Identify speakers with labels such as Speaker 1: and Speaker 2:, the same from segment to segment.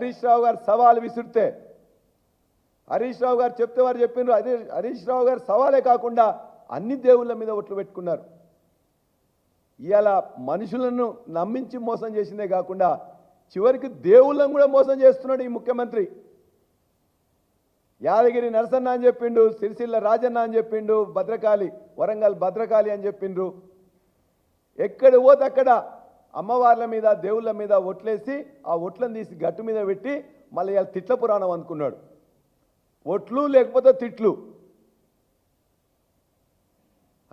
Speaker 1: హరీష్ రావు గారు సవాలు విసిరితే హరీష్ రావు గారు చెప్తే వారు చెప్పిండ్రు అదే హరీష్ రావు గారు సవాలే కాకుండా అన్ని దేవుళ్ళ మీద ఒట్లు పెట్టుకున్నారు. ఇలా మనుషులను నమ్మించి మోసం చేసిందే కాకుండా చివరికి దేవుళ్ళను కూడా మోసం చేస్తున్నాడు ఈ ముఖ్యమంత్రి. యాదగిరి నరసన్న అని చెప్పిండు సిరిసిల్ల రాజన్న అని చెప్పిండు భద్రకాళి వరంగల్ భద్రకాళి అని చెప్పిండ్రు. ఎక్కడ పోతే అక్కడ అమ్మవార్ల మీద దేవుళ్ళ మీద ఒట్లేసి ఆ ఒట్లను తీసి గట్టు మీద పెట్టి మళ్ళీ ఇలా తిట్ల పురాణం అనుకున్నాడు. ఒట్లు లేకపోతే తిట్లు.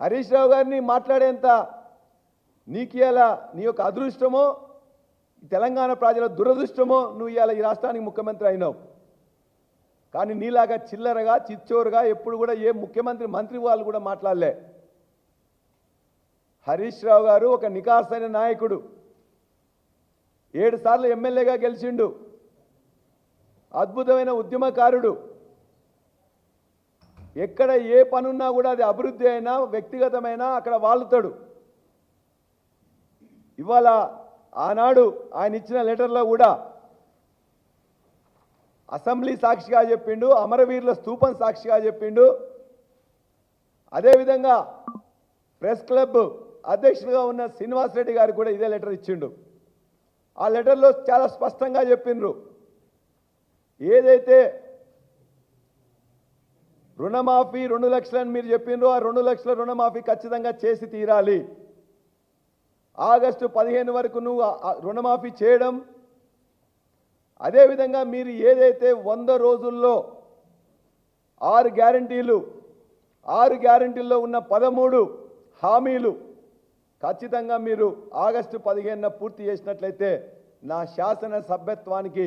Speaker 1: హరీష్ రావు గారిని మాట్లాడేంత నీకు ఇలా నీ యొక్క అదృష్టమో ఈ తెలంగాణ ప్రజల దురదృష్టమో నువ్వు ఇవాళ ఈ రాష్ట్రానికి ముఖ్యమంత్రి అయినావు. కానీ నీలాగా చిల్లరగా చిచ్చోరుగా ఎప్పుడు కూడా ఏ ముఖ్యమంత్రి మంత్రి వాళ్ళు కూడా మాట్లాడలే. హరీష్ రావు గారు ఒక నికార్సైన నాయకుడు. ఏడు సార్లు ఎమ్మెల్యేగా గెలిచిండు. అద్భుతమైన ఉద్యమకారుడు. ఎక్కడ ఏ పనున్నా కూడా అది అభివృద్ధి అయినా వ్యక్తిగతమైనా అక్కడ వాళ్తాడు ఇవాళ ఆనాడు ఆయన ఇచ్చిన లెటర్లో కూడా అసెంబ్లీ సాక్షిగా చెప్పిండు అమరవీరుల స్థూపం సాక్షిగా చెప్పిండు. అదేవిధంగా ప్రెస్ క్లబ్ అధ్యక్షుడిగా ఉన్న శ్రీనివాసరెడ్డి గారు కూడా ఇదే లెటర్ ఇచ్చిండు. ఆ లెటర్లో చాలా స్పష్టంగా చెప్పిండ్రు. ఏదైతే రుణమాఫీ రెండు లక్షలని మీరు చెప్పిండ్రు ఆ రెండు లక్షల రుణమాఫీ ఖచ్చితంగా చేసి తీరాలి. ఆగస్టు పదిహేను వరకు నువ్వు రుణమాఫీ చేయడం. అదేవిధంగా మీరు ఏదైతే వంద రోజుల్లో ఆరు గ్యారంటీలు ఆరు గ్యారంటీల్లో ఉన్న పదమూడు హామీలు ఖచ్చితంగా మీరు ఆగస్టు పదిహేనున పూర్తి చేసినట్లయితే నా శాసన సభ్యత్వానికి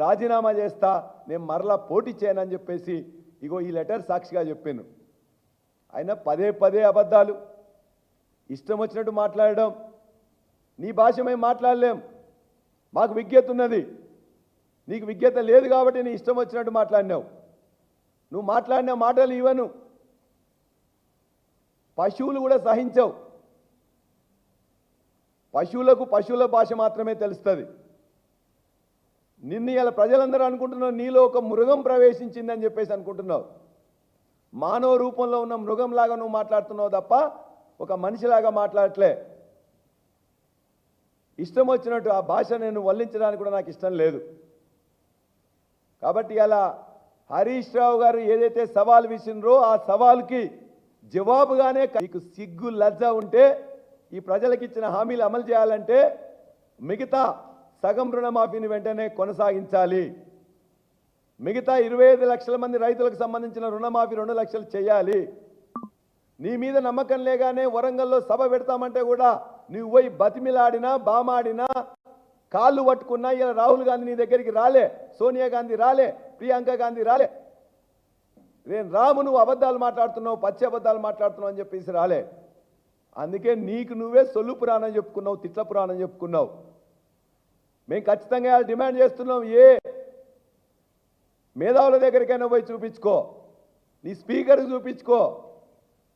Speaker 1: రాజీనామా చేస్తా నేను మరలా పోటీ చేయనని చెప్పేసి ఇగో ఈ లెటర్ సాక్షిగా చెప్పాను. ఆయన పదే పదే అబద్ధాలు ఇష్టం వచ్చినట్టు మాట్లాడడం నీ భాషమే మాట్లాడలేం మాకు విజ్ఞత ఉన్నది నీకు విజ్ఞత లేదు కాబట్టి నీ ఇష్టం వచ్చినట్టు మాట్లాడినావు. నువ్వు మాట్లాడిన మాటలు ఇవ్వను పశువులు కూడా సహించవు. పశువులకు పశువుల భాష మాత్రమే తెలుస్తుంది. నిన్ను ఇలా ప్రజలందరూ అనుకుంటున్నావు నీలో ఒక మృగం ప్రవేశించిందని చెప్పేసి అనుకుంటున్నావు. మానవ రూపంలో ఉన్న మృగంలాగా నువ్వు మాట్లాడుతున్నావు తప్ప ఒక మనిషిలాగా మాట్లాడట్లే. ఇష్టం వచ్చినట్టు ఆ భాష నేను వల్లించడానికి కూడా నాకు ఇష్టం లేదు. కాబట్టి అలా హరీష్ రావు గారు ఏదైతే సవాల్ విసినరో ఆ సవాల్కి జవాబుగానే నీకు సిగ్గు లజ్జ ఉంటే ఈ ప్రజలకు ఇచ్చిన హామీలు అమలు చేయాలంటే మిగతా సగం రుణమాఫీని వెంటనే కొనసాగించాలి. మిగతా ఇరవై ఐదు లక్షల మంది రైతులకు సంబంధించిన రుణమాఫీ రెండు లక్షలు చేయాలి. నీ మీద నమ్మకం లేగానే వరంగల్లో సభ పెడతామంటే కూడా నువ్వు పోయి బతిమిలాడినా బామాడినా కాళ్ళు పట్టుకున్నా ఇలా రాహుల్ గాంధీ నీ దగ్గరికి రాలే సోనియా గాంధీ రాలే ప్రియాంక గాంధీ రాలే. నేను రాము నువ్వు అబద్ధాలు మాట్లాడుతున్నావు పచ్చి అబద్ధాలు మాట్లాడుతున్నావు అని చెప్పేసి రాలే. అందుకే నీకు నువ్వే సొల్లు పురాణం చెప్పుకున్నావు తిట్ల పురాణం చెప్పుకున్నావు. మేము ఖచ్చితంగా డిమాండ్ చేస్తున్నాం ఏ మేధావుల దగ్గరికైనా పోయి చూపించుకో నీ స్పీకర్కి చూపించుకో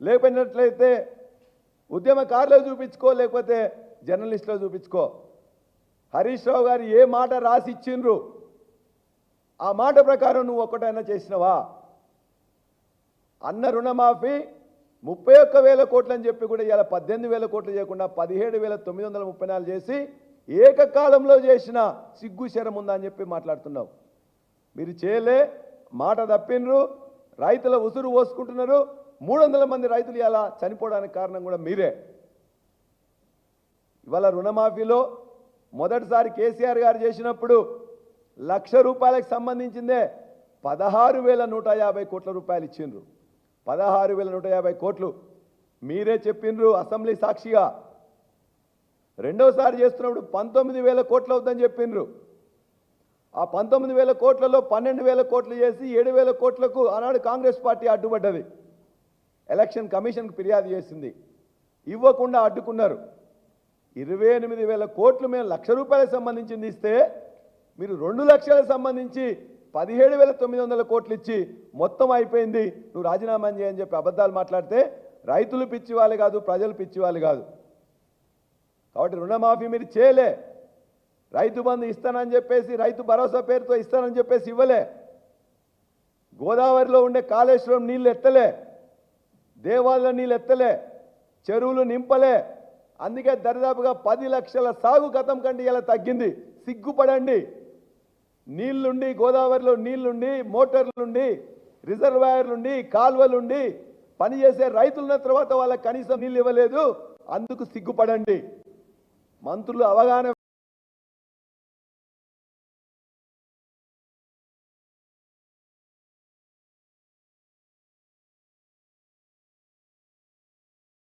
Speaker 1: లేకపోయినట్లయితే ఉద్యమకారులో చూపించుకో లేకపోతే జర్నలిస్ట్లో చూపించుకో. హరీష్ రావు గారు ఏ మాట రాసి ఇచ్చిండ్రు ఆ మాట ప్రకారం నువ్వు ఒక్కటైనా చేసినవా? అన్న రుణమాఫీ ముప్పై ఒక్క వేల కోట్లు అని చెప్పి కూడా ఇలా పద్దెనిమిది వేల కోట్లు చేయకుండా పదిహేడు వేల తొమ్మిది వందల ముప్పై నాలుగు చేసి ఏకకాలంలో చేసిన సిగ్గు శరం ఉందా అని చెప్పి మాట్లాడుతున్నావు. మీరు చేయలే మాట తప్పినరు రైతుల ఉసురు పోసుకుంటున్నారు మూడు వందల మంది రైతులు ఇలా చనిపోవడానికి కారణం కూడా మీరే. ఇవాళ రుణమాఫీలో మొదటిసారి కేసీఆర్ గారు చేసినప్పుడు లక్ష రూపాయలకు సంబంధించిందే పదహారు వేల నూట యాభై కోట్ల రూపాయలు ఇచ్చిండ్రు. పదహారు వేల నూట యాభై కోట్లు మీరే చెప్పిండ్రు అసెంబ్లీ సాక్షిగా. రెండోసారి చేస్తున్నప్పుడు పంతొమ్మిది వేల కోట్లు అవుతుందని చెప్పిండ్రు ఆ పంతొమ్మిది వేల కోట్లలో పన్నెండు వేల కోట్లు చేసి ఏడు వేల కోట్లకు ఆనాడు కాంగ్రెస్ పార్టీ అడ్డుపడ్డది. ఎలక్షన్ కమిషన్కి ఫిర్యాదు చేసింది. ఇవ్వకుండా అడ్డుకున్నారు. ఇరవై ఎనిమిది వేల కోట్లు మేము లక్ష రూపాయలకు సంబంధించింది ఇస్తే మీరు రెండు లక్షలకు సంబంధించి పదిహేడు వేల తొమ్మిది వందల కోట్లు ఇచ్చి మొత్తం అయిపోయింది. నువ్వు రాజీనామా చేయని చెప్పి అబద్ధాలు మాట్లాడితే రైతులు పిచ్చివాళ్ళు కాదు ప్రజలు పిచ్చివాళ్ళు కాదు. కాబట్టి రుణమాఫీ మీరు చేయలే. రైతు బంధు ఇస్తానని చెప్పేసి రైతు భరోసా పేరుతో ఇస్తానని చెప్పేసి ఇవ్వలే. గోదావరిలో ఉండే కాళేశ్వరం నీళ్ళు ఎత్తలే. దేవాలయ నీళ్ళు ఎత్తలే. చెరువులు నింపలే. అందుకే దరిదాపుగా పది లక్షల సాగు గతం కంటే ఇలా తగ్గింది. సిగ్గుపడండి. నీళ్ళుండి గోదావరిలో నీళ్ళుండి మోటార్లుండి రిజర్వాయర్లుండి కాల్వలుండి పనిచేసే రైతులున్న తర్వాత వాళ్ళకి కనీసం నీళ్ళు ఇవ్వలేదు. అందుకు సిగ్గుపడండి. మంత్రులు అవగాహన